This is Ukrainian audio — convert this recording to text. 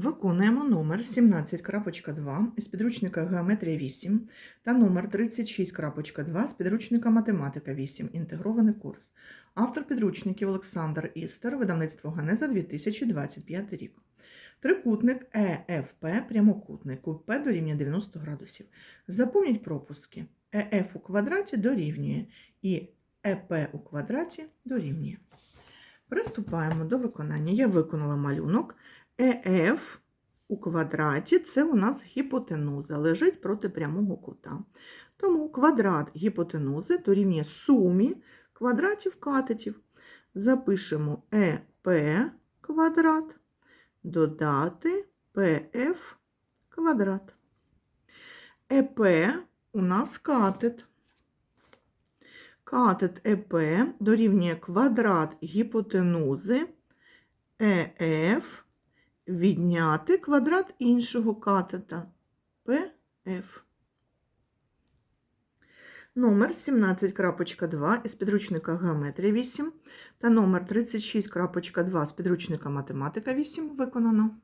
Виконуємо номер 17.2 із підручника Геометрія 8 та номер 36.2 з підручника Математика 8. Інтегрований курс. Автор підручників Олександр Істер, видавництво Ганеза 2025 рік. Трикутник ЕФП прямокутник кут П дорівнює 90 градусів. Заповніть пропуски. ЕФ у квадраті дорівнює і ЕП у квадраті дорівнює. Приступаємо до виконання. Я виконала малюнок. ЕФ у квадраті це у нас гіпотенуза, лежить проти прямого кута. Тому квадрат гіпотенузи дорівнює сумі квадратів катетів. Запишемо ЕП квадрат додати ПФ квадрат. ЕП у нас катет. Катет ЕП дорівнює квадрат гіпотенузи ЕФ відняти квадрат іншого катета ПФ. Номер 17.2 із підручника Геометрія 8 та номер 36.2 з підручника Математика 8 виконано.